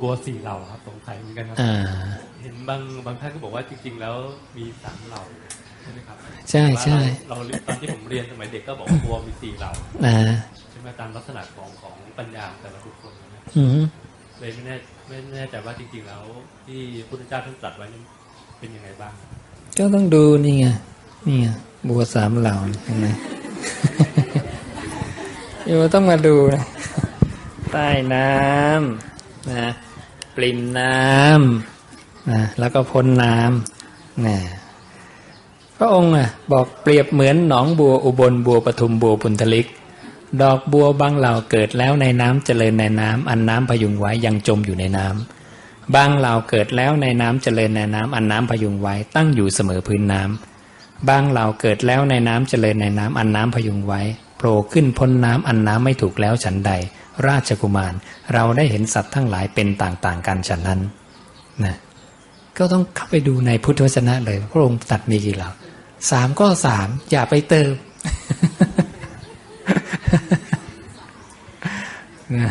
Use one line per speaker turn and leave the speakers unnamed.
บัวสี่เหล่าครับสงสัยเหมือนกันครับ
อ่า
เห็นบางบางท่านก็บอกว่าจริง ๆ แล้วมีสามเหล่าใช่ไหมครับ
ใช่ใช่
ว่าเราเราตอนที่ผมเรียนสมัยเด็กก็บอกว่าบัวมีสี่เหล่า
อ่า
ใช่ไหมตามลักษณะของของปัญญาของแต่ละบุคคลนะ
อืม
เลยไม่แน่ไม่แน่ใจว่าจริง ๆ แล้ว ที่พระพุทธเจ้าท่านตรัสไว้นั้นเป็นยังไงบ้าง
ก็ต้องดูนี่ไงนี่ไงบัวสามเหล่าเห็นไหมโยต้องมาดูนะใต้น้ำ นะปริมน้ำนะแล้วก็พ้นน้ำนะพระองค์อะบอกเปรียบเหมือนหนองบัวอุบลบัวปทุมบัวปุนทลิก ดอกบัวบางเหล่าเกิดแล้วในน้ำเจริญในน้ำอันน้ำพยุงไว้ยังจมอยู่ในน้ำบางเหล่าเกิดแล้วในน้ำเจริญในน้ำอันน้ำพยุงไว้ตั้งอยู่เสมอพื้นน้ำบางเหล่าเกิดแล้วในน้ำเจริญในน้ำอันน้ำพยุงไว้โผล่ขึ้นพ้นน้ำอันน้ำไม่ถูกแล้วฉันใด ราชกุมาร เราได้เห็นสัตว์ทั้งหลายเป็นต่างๆกันฉันนั้นนะก็ต้องเข้าไปดูในพุทธวจนะเลย พระองค์ตัดมีกี่เหล่าสามก็สามอย่าไปเติมนะ